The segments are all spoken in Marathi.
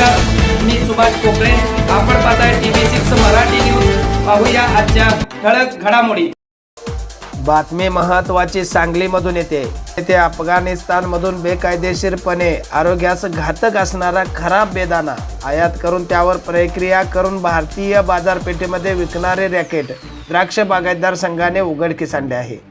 संभाज कोकळे आपण पाहताय टीव्ही सिक्स मराठी न्यूज. पाहूया आजच्या ठळक घडामोडी. बातमी महत्वाची सांगलीमधून येते. येथे अफगाणिस्तानमधून बेकायदेशीरपणे आरोग्यास घातक असणारा खराब बेदाना. आयात करून त्यावर प्रक्रिया करून भारतीय बाजारपेठेमध्ये विकणारे रॅकेट. द्राक्ष बागायतदार संघाने उघडकीस आणले आहे.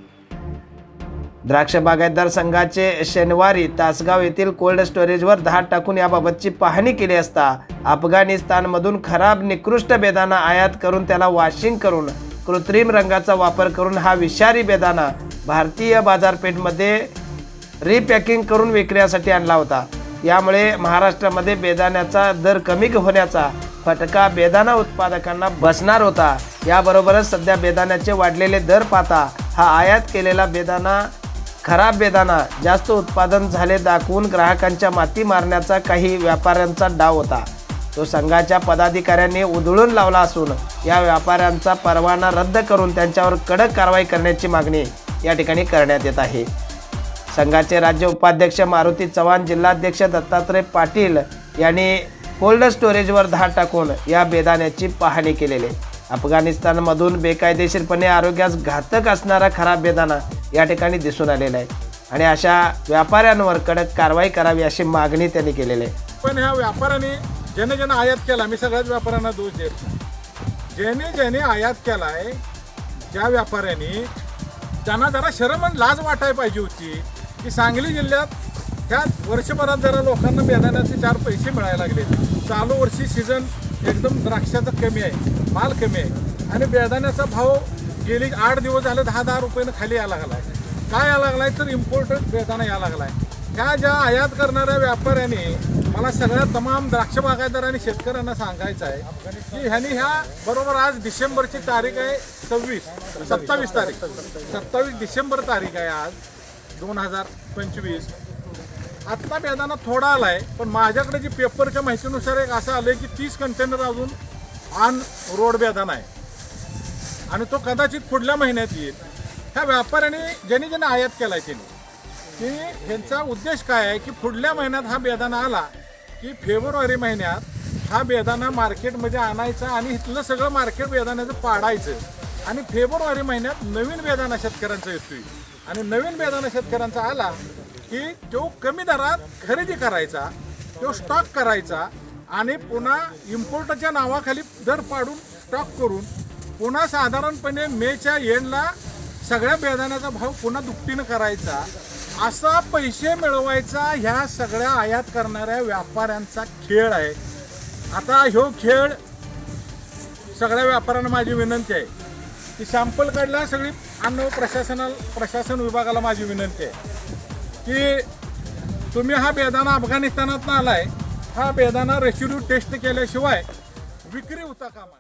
द्राक्ष बागायतदार संघाचे शनिवारी तासगाव येथील कोल्ड स्टोरेजवर धाड टाकून याबाबतची पाहणी केली असता अफगाणिस्तानमधून खराब निकृष्ट बेदाना आयात करून त्याला वॉशिंग करून कृत्रिम रंगाचा वापर करून हा विषारी बेदाना भारतीय बाजारपेठमध्ये रिपॅकिंग करून विक्रीसाठी आणला होता. यामुळे महाराष्ट्रामध्ये बेदाण्याचा दर कमी होण्याचा फटका बेदाना उत्पादकांना बसणार होता. याबरोबरच सध्या बेदाण्याचे वाढलेले दर पाहता हा आयात केलेला बेदाना खराब बेदाना जास्त उत्पादन झाले दाखवून ग्राहकांच्या माती मारण्याचा काही व्यापाऱ्यांचा डाव होता तो संघाच्या पदाधिकाऱ्यांनी उधळून लावला असून या व्यापाऱ्यांचा परवाना रद्द करून त्यांच्यावर कडक कारवाई करण्याची मागणी या ठिकाणी करण्यात येत आहे संघाचे राज्य उपाध्यक्ष मारुती चव्हाण जिल्हाध्यक्ष दत्तात्रय पाटील यांनी कोल्ड स्टोरेजवर धाड टाकून या बेदाण्याची पाहणी केलेली आहे. अफगाणिस्तानमधून बेकायदेशीरपणे आरोग्यास घातक असणारा खराब बेदाना या ठिकाणी दिसून आलेला आहे. आणि अशा व्यापाऱ्यांवर कडक कारवाई करावी अशी मागणी त्यांनी केलेली आहे. पण ह्या व्यापाऱ्यांनी ज्याने ज्याने आयात केला मी सगळ्याच व्यापाऱ्यांना दोष देत ज्याने ज्याने आयात केलाय ज्या व्यापाऱ्यांनी त्यांना जरा शरम आणि लाज वाटायला पाहिजे होती की सांगली जिल्ह्यात ह्या वर्षभरात जरा लोकांना बेदाण्याचे चार पैसे मिळायला लागले. चालू वर्षी सीझन एकदम द्राक्षाचं कमी आहे. माल कमी आहे. आणि बेदाण्याचा भाव गेली आठ दिवस झाले दहा दहा रुपयानं खाली यायला लागलाय. काय यायला लागलाय? तर इम्पोर्टेड बेदाणा यायला लागलाय. ह्या ज्या आयात करणाऱ्या व्यापाऱ्यांनी मला सगळ्या तमाम द्राक्ष बागायदार आणि शेतकऱ्यांना सांगायचं आहे की ह्यांनी ह्या बरोबर आज डिसेंबरची तारीख आहे सव्वीस सत्तावीस तारीख. सत्तावीस डिसेंबर तारीख आहे आज दोन हजार पंचवीस. आत्ता बेदाना थोडा आलाय पण माझ्याकडे जी पेपरच्या माहितीनुसार एक असं आलंय की तीस कंटेनर अजून ऑन रोड बेदाना आहे. आणि तो कदाचित पुढल्या महिन्यात येईल. ह्या व्यापाऱ्याने ज्यांनी ज्यांनी आयात केलाय त्यांनी की ह्यांचा उद्देश काय आहे की पुढल्या महिन्यात हा बेदाना आला की फेब्रुवारी महिन्यात हा बेदाना मार्केटमध्ये आणायचा आणि इथलं सगळं मार्केट बेदाण्याचं पाडायचं. आणि फेब्रुवारी महिन्यात नवीन बेदाना शेतकऱ्यांचा येतोय. आणि नवीन बेदाना शेतकऱ्यांचा आला की तो कमी दरात खरेदी करायचा तो स्टॉक करायचा आणि पुन्हा इम्पोर्टच्या नावाखाली दर पाडून स्टॉक करून पुन्हा साधारणपणे मेच्या एंडला सगळ्या बेदाण्याचा भाव पुन्हा दुपटीनं करायचा असा पैसे मिळवायचा ह्या सगळ्या आयात करणाऱ्या व्यापाऱ्यांचा खेळ आहे. आता ह्यो खेळ सगळ्या व्यापाऱ्यांना माझी विनंती आहे. की सॅम्पल काढला सगळी अन्न प्रशासना प्रशासन विभागाला माझी विनंती आहे. की तुम्ही हा बेदाना अफगाणिस्तानातून आला आहे हा बेदाना रेसिड्यू टेस्ट केल्याशिवाय विक्री होता कामा